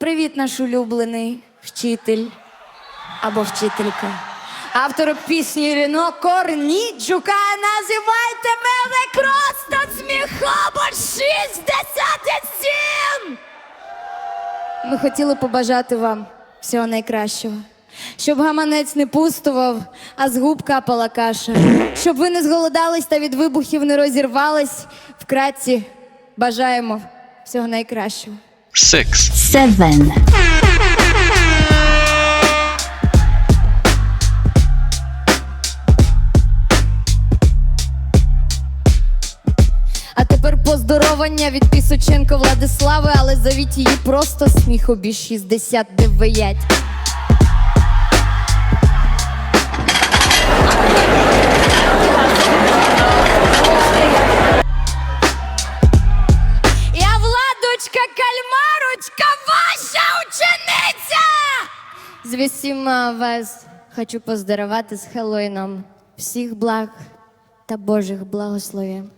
Привіт, наш улюблений вчитель або вчителька. Автор пісні Ріно Корніджука називайте мене просто сміхобор 67! Ми хотіли побажати вам всього найкращого. Щоб гаманець не пустував, а з губ капала каша. Щоб ви не зголодались та від вибухів не розірвались. Вкратці бажаємо всього найкращого. Six, seven, А тепер поздоровання від Пісоченко Владислави, але зовіть її просто сміхобі 69. Владочка Кальмарочка, ваша учениця! З усіма вас хочу поздоровати з Хеллоїном. Всіх благ та Божих благословень.